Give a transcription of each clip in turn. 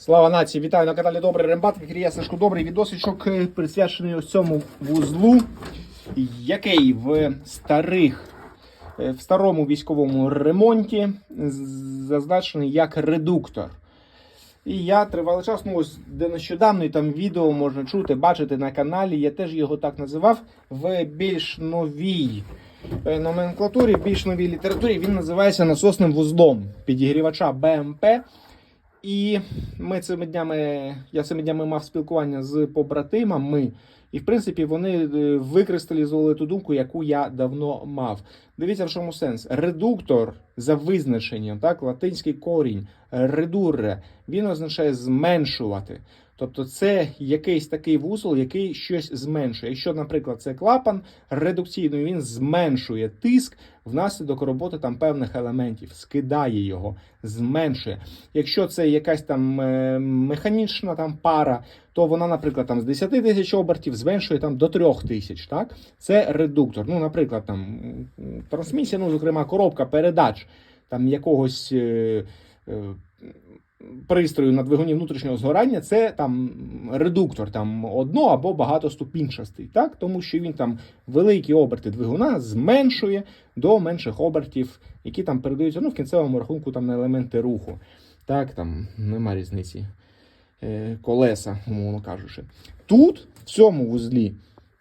Слава нації! Вітаю на каналі Добрий Рембат. В я Сашко Добрий відосичок е, присвячений ось цьому вузлу, який в старих, е, в старому військовому ремонті зазначений як редуктор. І я тривалий час, ну ось де нещодавно там відео можна чути, бачити на каналі. Я теж його так називав в більш новій е, номенклатурі, в більш новій літературі. Він називається насосним вузлом підігрівача БМП. І ми цими днями, я цими днями мав спілкування з побратимами, і в принципі вони е, викристалізували ту думку, яку я давно мав. Дивіться, в чому сенс. Редуктор за визначенням, так, латинський корінь, редурре, він означає зменшувати. Тобто це якийсь такий вузол, який щось зменшує. Якщо, наприклад, це клапан редукційний, він зменшує тиск внаслідок роботи там певних елементів, скидає його, зменшує. Якщо це якась там е, механічна там пара, то вона, наприклад, там з 10 тисяч обертів зменшує там до 3 тисяч. Так? Це редуктор. Ну, наприклад, там трансмісія, ну, зокрема, коробка передач там якогось. Е, е, Пристрою на двигуні внутрішнього згорання це там редуктор, там одно або багатоступінчастий, так тому що він там великі оберти двигуна зменшує до менших обертів, які там передаються ну, в кінцевому рахунку там на елементи руху. Так, там нема різниці е, колеса, умовно кажучи. Тут, в цьому вузлі,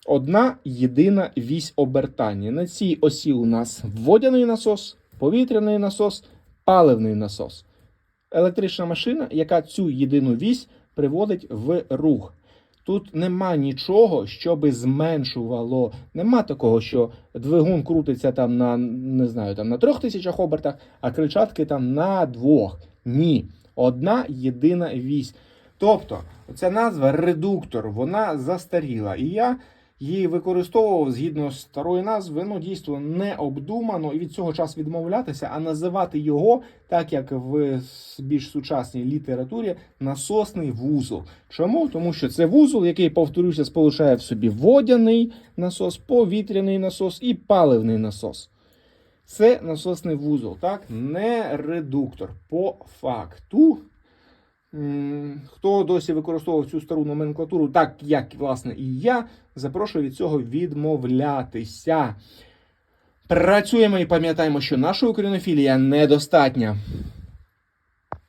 одна єдина вісь обертання. На цій осі у нас водяний насос, повітряний насос, паливний насос. Електрична машина, яка цю єдину вісь приводить в рух. Тут нема нічого, що би зменшувало. Нема такого, що двигун крутиться там на не знаю, там на трьох тисячах обертах, а кричатки там на двох. Ні. Одна єдина вісь. Тобто, ця назва редуктор, вона застаріла. І я її використовував згідно з старої назви, ну дійсно не обдумано і від цього час відмовлятися, а називати його, так як в більш сучасній літературі, насосний вузол. Чому? Тому що це вузол, який, повторюся, сполучає в собі водяний насос, повітряний насос і паливний насос. Це насосний вузол, так? Не редуктор. По факту. Хто досі використовував цю стару номенклатуру, так як власне і я, запрошую від цього відмовлятися. Працюємо і пам'ятаємо, що наша українофілія недостатня.